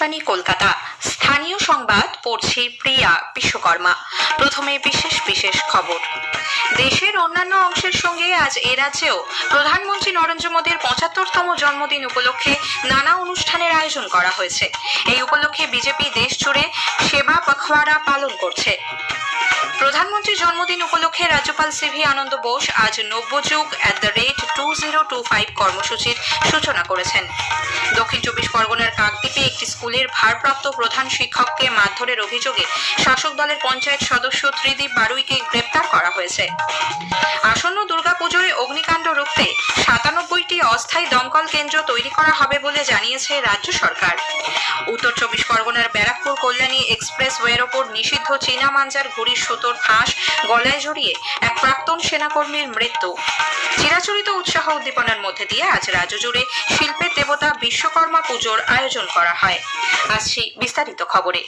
আকাশবাণী কলকাতা। স্থানীয় সংবাদ, পড়ছি প্রিয়া বিশ্বকর্মা। প্রথমে বিশেষ বিশেষ খবর। দেশের অন্যান্য অংশের সঙ্গে আজ এ রাজ্যেও প্রধানমন্ত্রী নরেন্দ্র মোদীর পঁচাত্তরতম জন্মদিন উপলক্ষে নানা অনুষ্ঠানের আয়োজন করা হয়েছে। এই উপলক্ষে বিজেপি দেশ জুড়ে সেবা পখোয়ারা পালন করছে। প্রধানমন্ত্রীর জন্মদিন উপলক্ষে রাজ্যপাল সিভি আনন্দ বোস আজ নব্যযুগ at the rate two zero two five কর্মসূচির সূচনা করেছেন। দক্ষিণ চব্বিশ পরগনার কাকদ্বীপে একটি স্কুলের ভারপ্রাপ্ত প্রধান শিক্ষককে মারধরের অভিযোগে শাসক দলের পঞ্চায়েত সদস্য ত্রিদীপ বারুইকে গ্রেপ্তার করা হয়েছে। অস্থায়ী দমকল কেন্দ্র তৈরি করা হবে বলে জানিয়েছে রাজ্য সরকার। উত্তর চব্বিশ পরগনার ব্যারাকপুর কল্যাণী এক্সপ্রেস ওয়ের ওপর নিষিদ্ধ চীনা মাঞ্জার ঘুড়ির সুতোর ফাঁস, গলায় জড়িয়ে এক প্রাক্তন সেনাকর্মীর মৃত্যু। চিরাচরিত উৎসাহ উদ্দীপনার মধ্যে দিয়ে আজ রাজ্য জুড়ে শিল্পের দেবতা বিশ্বকর্মা পুজোর আয়োজন করা হয়। আসছি বিস্তারিত খবরে।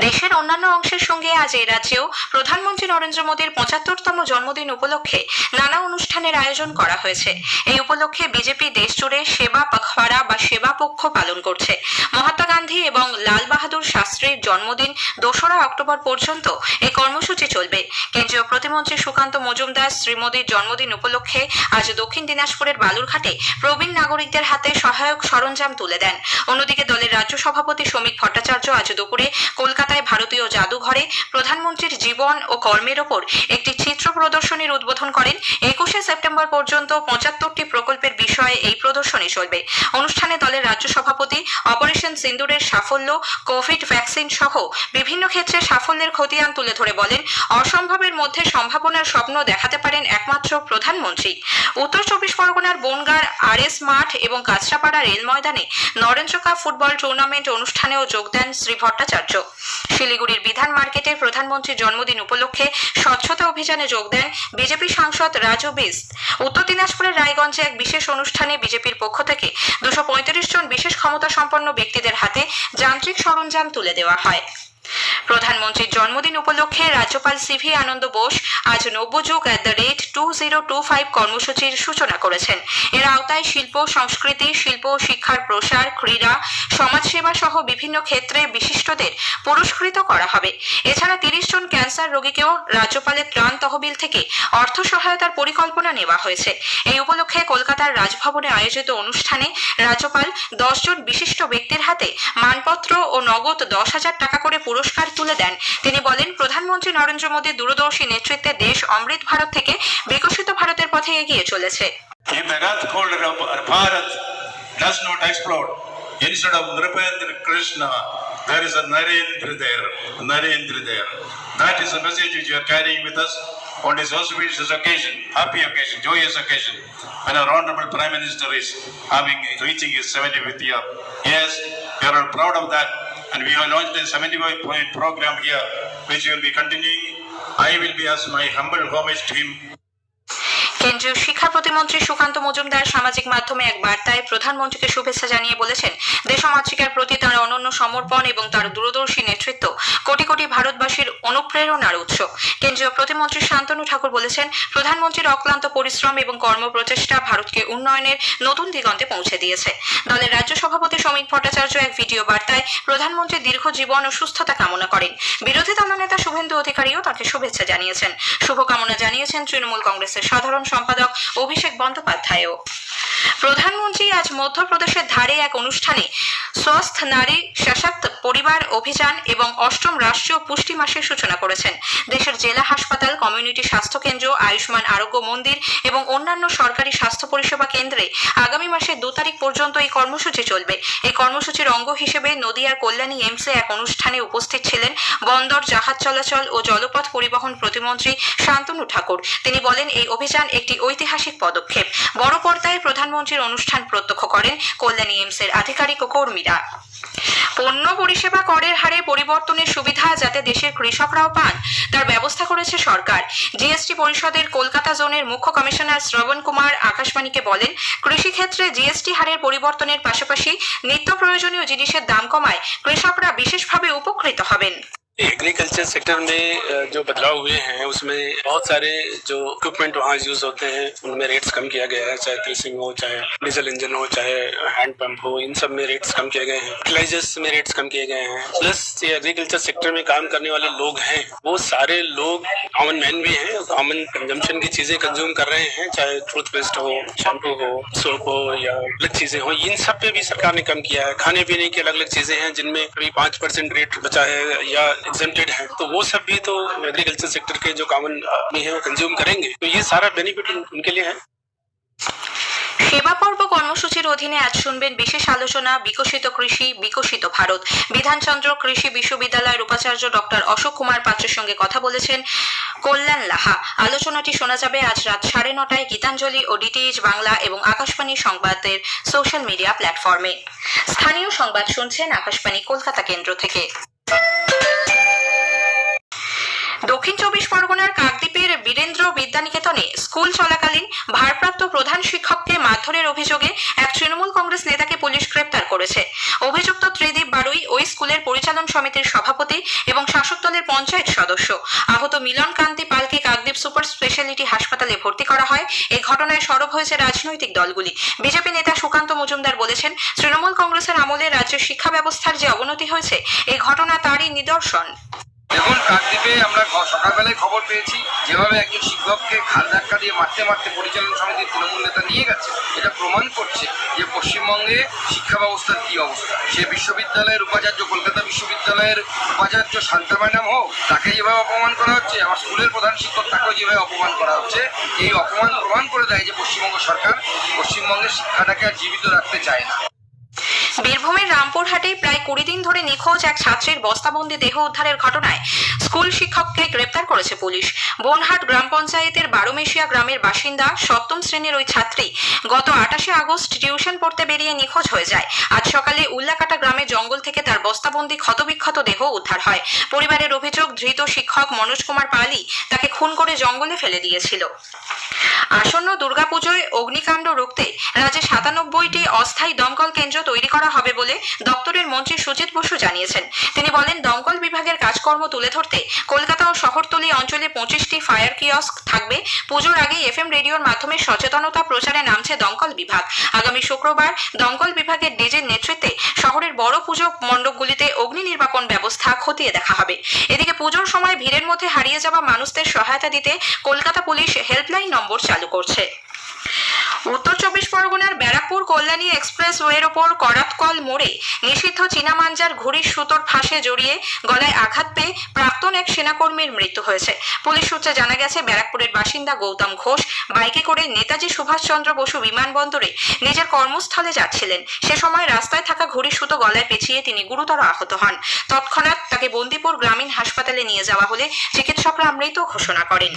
দেশের অন্যান্য অংশের সঙ্গে আজ এ রাজ্যেও প্রধানমন্ত্রী নরেন্দ্র মোদীর পঁচাত্তরতম জন্মদিন উপলক্ষে নানা অনুষ্ঠানের আয়োজন করা হয়েছে। এই উপলক্ষে বিজেপি দেশ জুড়ে সেবা পখওয়ারা বা সেবা পক্ষ পালন করছে। মহাত্মা গান্ধী এবং লাল বাহাদুর শাস্ত্রীর জন্মদিন দোসরা অক্টোবর পর্যন্ত এই কর্মসূচি চলবে। কেন্দ্রীয় প্রতিমন্ত্রী সুকান্ত মজুমদার শ্রী মোদীর জন্মদিন উপলক্ষে আজ দক্ষিণ দিনাজপুরের বালুরঘাটে প্রবীণ নাগরিকদের হাতে সহায়ক সরঞ্জাম তুলে দেন। অন্যদিকে দলের রাজ্য সভাপতি শ্রমিক ভট্টাচার্য আজ দুপুরে কলকাতায় ভারতীয় জাদুঘরে প্রধানমন্ত্রীর জীবন ও কর্মের ওপর একটি চিত্র প্রদর্শনীর উদ্বোধন করেন। একুশে সেপ্টেম্বর পর্যন্ত পঁচাত্তরটি প্রকল্পের বিষয়ে এই প্রদর্শনী চলবে। অনুষ্ঠানে দলের রাজ্য সভাপতি অপারেশন সিন্দুরের সাফল্য, কোভিড ভ্যাকসিন সহ বিভিন্ন ক্ষেত্রে সাফল্যের খতিয়ান তুলে ধরে বলেন, অসম্ভবের মধ্যে সম্ভাবনার স্বপ্ন দেখাতে পারেন একমাত্র প্রধানমন্ত্রী। উত্তর চব্বিশ পরগনার বনগার আর এস মাঠ এবং কাঁচরাপাড়া রেল ময়দানে নরেন্দ্র কাপ ফুটবল টুর্নামেন্ট অনুষ্ঠানেও যোগ দেন শ্রী ভট্টাচার্য। শিলিগুড়ির বিধান মার্কেটে প্রধানমন্ত্রীর জন্মদিন উপলক্ষে স্বচ্ছতা অভিযানে যোগ দেন বিজেপি সাংসদ রাজু বিস্ত। উত্তর দিনাজপুরের রায়গঞ্জে এক বিশেষ অনুষ্ঠানে বিজেপির পক্ষ থেকে দুশো জন বিশেষ ক্ষমতা সম্পন্ন ব্যক্তিদের হাতে যান্ত্রিক সরঞ্জাম তুলে দেওয়া হয়। প্রধানমন্ত্রীর জন্মদিন উপলক্ষে রাজ্যপাল সিভি আনন্দ বোস আজ নব্যযুগ at the rate two zero two five কর্মসূচির সূচনা করেছেন। এর আওতায় শিল্প, সংস্কৃতি, শিল্প, শিক্ষার প্রসার, ক্রীড়া সমাজসেবা সহ বিভিন্ন ক্ষেত্রে বিশিষ্টদের পুরস্কৃত করা হবে। এছাড়া তিরিশ জন ক্যান্সার রোগীকেও রাজ্যপালের ত্রাণ তহবিল থেকে অর্থ সহায়তার পরিকল্পনা নেওয়া হয়েছে। এই উপলক্ষে কলকাতার রাজভবনে আয়োজিত অনুষ্ঠানে রাজ্যপাল দশ জন বিশিষ্ট ব্যক্তির হাতে মানপত্র ও নগদ দশ হাজার টাকা করে পুরস্কার তুলে দেন। তিনি বলেন, প্রধানমন্ত্রী নরেন্দ্র মোদীর দূরদর্শী নেতৃত্বে দেশ অমৃত ভারত থেকে বিকশিত ভারতের পথে এগিয়ে চলেছে। Instead of Nripendra Krishna, there is a Narendra there, Narendra there. That is the message which you are carrying with us on this auspicious occasion, happy occasion, joyous occasion, when our Honorable Prime Minister is having, reaching his 75th year. Yes, we are all proud of that, and we have launched a 75 point program here, which will be continuing. I will be as my humble homage to him কেন্দ্রীয় শিক্ষা প্রতিমন্ত্রী সুকান্ত মজুমদার সামাজিক মাধ্যমে এক বার্তায় প্রধানমন্ত্রীকে শুভেচ্ছা জানিয়ে বলেছেন, দেশমাতৃকার প্রতি তার অনন্য সমর্পণ এবং তার দূরদর্শী নেতৃত্ব কোটি কোটি ভারতবাসীর অনুপ্রেরণার উৎস। কেন্দ্রীয় প্রতিমন্ত্রী শান্তনু ঠাকুর বলেছেন, প্রধানমন্ত্রীর অক্লান্ত পরিশ্রম এবং কর্মপ্রচেষ্টা ভারতকে উন্নয়নের নতুন দিগন্তে পৌঁছে দিয়েছে। দলের রাজ্য সভাপতি শ্রমিক ভট্টাচার্য এক ভিডিও বার্তায় প্রধানমন্ত্রী দীর্ঘ জীবন ও সুস্থতা কামনা করেন। বিরোধী দলনেতা শুভেন্দু অধিকারীও তাকে শুভেচ্ছা জানিয়েছেন। শুভকামনা জানিয়েছেন তৃণমূল কংগ্রেসের সাধারণ সম্পাদক অভিষেক বন্দ্যোপাধ্যায়ও। প্রধানমন্ত্রী আজ মধ্যপ্রদেশের ধারে এক অনুষ্ঠানে স্বস্থ নারী সশক্ত পরিবার অভিযান এবং অষ্টম রাষ্ট্রীয় পুষ্টি মাসের সূচনা করেছেন। দেশের জেলা হাসপাতাল, কমিউনিটি স্বাস্থ্য কেন্দ্র আয়ুষ্মান আরোগ্য মন্দির এবং অন্যান্য সরকারি স্বাস্থ্য পরিষেবা কেন্দ্রে আগামী মাসের দু তারিখ পর্যন্ত এই কর্মসূচি চলবে। এই কর্মসূচির অঙ্গ হিসেবে নদিয়ার কল্যাণী এইমসে এক অনুষ্ঠানে উপস্থিত ছিলেন বন্দর জাহাজ চলাচল ও জলপথ পরিবহন প্রতিমন্ত্রী শান্তনু ঠাকুর। তিনি বলেন, এই অভিযান একটি ঐতিহাসিক পদক্ষেপ। বড় পর্দায় প্রধানমন্ত্রীর অনুষ্ঠান প্রত্যক্ষ করেন কল্যাণী এইমসের আধিকারিক ও কর্মীরা। পণ্য পরিষেবা করের হারে পরিবর্তনের সুবিধা যাতে দেশের কৃষকরাও পান, তার ব্যবস্থা করেছে সরকার। জিএসটি পরিষদের কলকাতা জোনের মুখ্য কমিশনার শ্রবণ কুমার আকাশবাণীকে বলেন, কৃষিক্ষেত্রে জিএসটি হারের পরিবর্তনের পাশাপাশি নিত্য প্রয়োজনীয় জিনিসের দাম কমায় কৃষকরা বিশেষভাবে উপকৃত হবেন। एग्रीकल्चर सेक्टर में जो बदलाव हुए हैं, उसमें बहुत सारे जो इक्विपमेंट वहाँ यूज़ होते हैं, उनमें रेट्स कम किया गया है, चाहे थ्रेसिंग हो, चाहे डीजल इंजन हो, चाहे हैंड पंप हो, इन सब में रेट्स कम किए गए हैं। फर्टिलाइजर्स में रेट्स कम किए गए हैं। प्लस ये एग्रीकल्चर सेक्टर में काम करने वाले लोग हैं, वो सारे लोग कॉमन मैन भी हैं कॉमन कंजम्पशन की चीज़ें कंज्यूम कर रहे हैं, चाहे टूथपेस्ट हो शैम्पू हो सोप हो, या अलग चीज़ें हो, इन सब पे भी सरकार ने कम किया है। खाने पीने की अलग अलग चीज़ें हैं, जिनमें अभी पाँच परसेंट रेट बचा है, या एग्जेम्प्टेड है तो वो सब भी तो एग्रीकल्चर सेक्टर के जो कॉमन आदमी है वो कंज्यूम करेंगे तो ये सारा बेनिफिट उनके लिए है সেবা পর্ব কর্মসূচির অধীনে আজ শুনবেন বিশেষ আলোচনা বিকশিত কৃষি বিকশিত ভারত বিধানচন্দ্র কৃষি বিশ্ববিদ্যালয়ের উপাচার্য ডক্টর অশোক কুমার পাত্রের সঙ্গে কথা বলেছেন কল্যাণ লাহা আলোচনাটি শোনা যাবে আজ রাত সাড়ে নটায় গীতাঞ্জলি ও ডিটিএইচ বাংলা এবং আকাশবাণী সংবাদের সোশ্যাল মিডিয়া প্ল্যাটফর্মে স্থানীয় সংবাদ শুনছেন আকাশবাণী কলকাতা কেন্দ্র থেকে দক্ষিণ চব্বিশ পরগনার কাকদ্বীপের বীরেন্দ্র বিদ্যানিকেতনে স্কুল চলাকালীন ভারপ্রাপ্ত প্রধান শিক্ষককে মারধরের অভিযোগে এক তৃণমূল কংগ্রেস নেতাকে পুলিশ গ্রেপ্তার করেছে। অভিযুক্ত ত্রিদীপ বারুই ওই স্কুলের পরিচালন সমিতির সভাপতি এবং শাসক দলের পঞ্চায়েত সদস্য। আহত মিলন কান্তি পালকে কাকদ্বীপ সুপার স্পেশালিটি হাসপাতালে ভর্তি করা হয়। এই ঘটনায় সরব হয়েছে রাজনৈতিক দলগুলি। বিজেপি নেতা সুকান্ত মজুমদার বলেছেন, তৃণমূল কংগ্রেসের আমলে রাজ্যের শিক্ষা ব্যবস্থার যে অবনতি হয়েছে এই ঘটনা তারই নিদর্শন। দেখুন কাকদ্বীপে আমরা সকালবেলায় খবর পেয়েছি, যেভাবে একজন শিক্ষককে ঘাল ধাক্কা দিয়ে মারতে মারতে পরিচালন সমিতির তৃণমূল নেতা নিয়ে গেছে, এটা প্রমাণ করছে যে পশ্চিমবঙ্গে শিক্ষা ব্যবস্থার কী অবস্থা। সে বিশ্ববিদ্যালয়ের উপাচার্য, কলকাতা বিশ্ববিদ্যালয়ের উপাচার্য শান্তা ম্যাডাম হোক, তাকে যেভাবে অপমান করা হচ্ছে, আমার স্কুলের প্রধান শিক্ষক তাকেও যেভাবে অপমান করা হচ্ছে, এই অপমান প্রমাণ করে দেয় যে পশ্চিমবঙ্গ সরকার পশ্চিমবঙ্গের শিক্ষাটাকে আর জীবিত রাখতে চায় না। বীরভূমের রামপুরহাটে প্রায় কুড়ি দিন ধরে নিখোঁজ এক ছাত্রীর বস্তাবন্দি দেহ উদ্ধারের ঘটনায় স্কুল শিক্ষককে গ্রেপ্তার করেছে পুলিশ। বনহাট গ্রাম পঞ্চায়েতের বারোমেশিয়া গ্রামের বাসিন্দা সপ্তম শ্রেণির ওই ছাত্রী গত আটাশে আগস্ট টিউশন পড়তে বেরিয়ে নিখোঁজ হয়ে যায়। আজ সকালে উল্লাকাটা গ্রামে জঙ্গল থেকে তার বস্তাবন্দি ক্ষতবিক্ষত দেহ উদ্ধার হয়। পরিবারের অভিযোগ, ধৃত শিক্ষক মনোজ কুমার পালি তাকে খুন করে জঙ্গলে ফেলে দিয়েছিল। আসন্ন দুর্গাপুজোয় অগ্নিকাণ্ড রুখতে রাজ্যে সাতানব্বইটি অস্থায়ী দমকল কেন্দ্র তৈরি করা হবে বলে দপ্তরের মন্ত্রী সুজিত বসু জানিয়েছেন। তিনি বলেন, দমকল বিভাগের কাজকর্ম তুলে ধরতে কলকাতা ও শহরতলি অঞ্চলে পঁচিশটি ফায়ার কিয়স্ক থাকবে। পুজোর আগে এফ এম রেডিওর মাধ্যমে সচেতনতা প্রচারে নামছে দমকল বিভাগ। আগামী শুক্রবার দমকল বিভাগের ডিজের নেতৃত্বে শহরের বড় পুজো মণ্ডপগুলিতে অগ্নি নির্বাপন ব্যবস্থা খতিয়ে দেখা হবে। এদিকে পুজোর সময় ভিড়ের মধ্যে হারিয়ে যাওয়া মানুষদের সহায়তা দিতে কলকাতা পুলিশ হেল্পলাইন নম্বর চালু করছে। উত্তর চব্বিশ পরগনার ব্যারাকপুর কল্যাণী এক্সপ্রেস ওয়ের ওপর করাতকল মোড়ে নিষিদ্ধ চীনা মাঞ্জার ঘুড়ির সুতোর ফাঁসে জড়িয়ে গলায় আঘাত পেয়ে প্রাক্তন এক সেনাকর্মীর মৃত্যু হয়েছে। পুলিশ সূত্রে জানা গেছে, ব্যারাকপুরের বাসিন্দা গৌতম ঘোষ বাইকে করে নেতাজি সুভাষচন্দ্র বসু বিমানবন্দরে নিজের কর্মস্থলে যাচ্ছিলেন। সে সময় রাস্তায় থাকা ঘুড়ির সুতো গলায় পেঁচিয়ে তিনি গুরুতর আহত হন। তৎক্ষণাৎ তাকে বন্দিপুর গ্রামীণ হাসপাতালে নিয়ে যাওয়া হলে চিকিৎসকরা মৃত ঘোষণা করেন।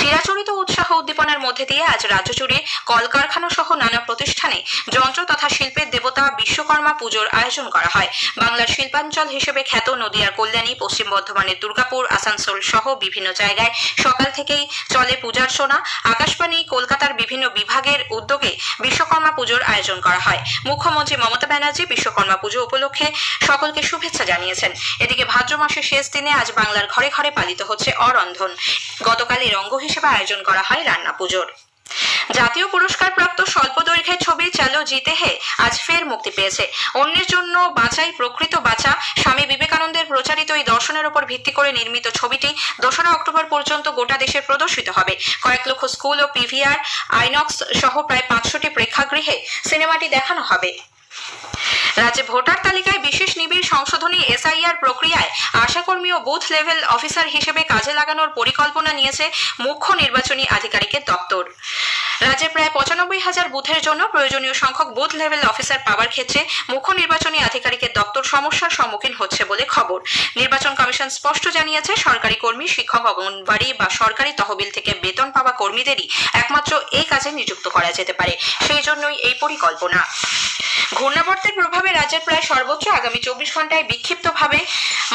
চিরাচরিত উৎসাহ উদ্দীপনার মধ্যে দিয়ে আজ রাজ্য জুড়ে কলকারখানা সহ নানা প্রতিষ্ঠানে যন্ত্র তথা শিল্পের দেবতা বিশ্বকর্মা পুজোর আয়োজন করা হয়। বাংলার শিল্পাঞ্চল হিসেবে খ্যাত নদিয়ার কল্যাণী, পশ্চিম বর্ধমানের দুর্গাপুর, আসানসোল সহ বিভিন্ন জায়গায় সকাল থেকেই চলে পূজার্চনা আকাশবাণী কলকাতার বিভিন্ন বিভাগের উদ্যোগে বিশ্বকর্মা পুজোর আয়োজন করা হয়। মুখ্যমন্ত্রী মমতা ব্যানার্জি বিশ্বকর্মা পুজো উপলক্ষে সকলকে শুভেচ্ছা জানিয়েছেন। এদিকে ভাদ্র মাসের শেষ দিনে আজ বাংলার ঘরে ঘরে পালিত হচ্ছে অরন্ধন। গতকাল এর অঙ্গ হিসেবে আয়োজন করা হয় রান্না পুজোর। জাতীয় পুরস্কার প্রাপ্ত স্বল্প দৈর্ঘ্যের ছবি চালো জিতে হে, আজ ফের মুক্তি পেয়েছে। অন্যের জন্য বাঁচাই প্রকৃত বাঁচা স্বামী বিবেকানন্দের প্রচারিত এই দর্শনের উপর ভিত্তি করে নির্মিত ছবিটি দোসরা অক্টোবর পর্যন্ত গোটা দেশে প্রদর্শিত হবে। কয়েক লক্ষ স্কুল ও পিভিআর, আইনক্স সহ প্রায় পাঁচশোটি প্রেক্ষাগৃহে সিনেমাটি দেখানো হবে। রাজ্যে ভোটার তালিকায় বিশেষ নিবিড় সংশোধনী এসআইআর প্রক্রিয়ায় আশাকর্মী ও বুথ লেভেল অফিসার হিসেবে কাজে লাগানোর পরিকল্পনা নিয়েছে মুখ্য নির্বাচনী আধিকারিকের দপ্তর। রাজ্যে প্রায় পঁচানব্বই হাজার বুথের জন্য প্রয়োজনীয় সংখ্যক বুথ লেভেল অফিসার পাওয়ার ক্ষেত্রে মুখ্য নির্বাচনী আধিকারিকের দপ্তর সমস্যার সম্মুখীন হচ্ছে বলে খবর। নির্বাচন কমিশন স্পষ্ট জানিয়েছে, সরকারি কর্মী, শিক্ষক অঙ্গনবাড়ি বা সরকারি তহবিল থেকে বেতন পাওয়া কর্মীদেরই একমাত্র এই কাজে নিযুক্ত করা যেতে পারে। সেই জন্যই এই পরিকল্পনা। ঘূর্ণাবর্তের প্রভাবে রাজ্যের প্রায় সর্বোচ্চ আগামী চব্বিশ ঘন্টায় বিক্ষিপ্তভাবে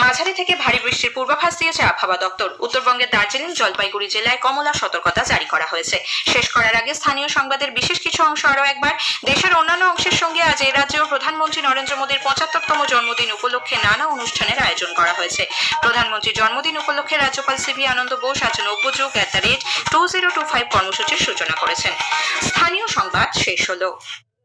মাঝারি থেকে ভারী বৃষ্টির পূর্বাভাস দিয়েছে আবহাওয়া দপ্তর। উত্তরবঙ্গের দার্জিলিং, জলপাইগুড়ি জেলায় কমলা সতর্কতা জারি করা হয়েছে। শেষ করার আগে স্থানীয় সংবাদের বিশেষ কিছু অংশ আরও একবার। দেশের অন্যান্য অংশের সঙ্গে আজ এই রাজ্যেও প্রধানমন্ত্রী নরেন্দ্র মোদীর পঁচাত্তরতম জন্মদিন উপলক্ষে নানা অনুষ্ঠানের আয়োজন করা হয়েছে। প্রধানমন্ত্রীর জন্মদিন উপলক্ষে রাজ্যপাল সিভি আনন্দ বোস আজ নব্যযুগ at the rate two zero two five কর্মসূচির সূচনা করেছেন। স্থানীয় সংবাদ শেষ হলো।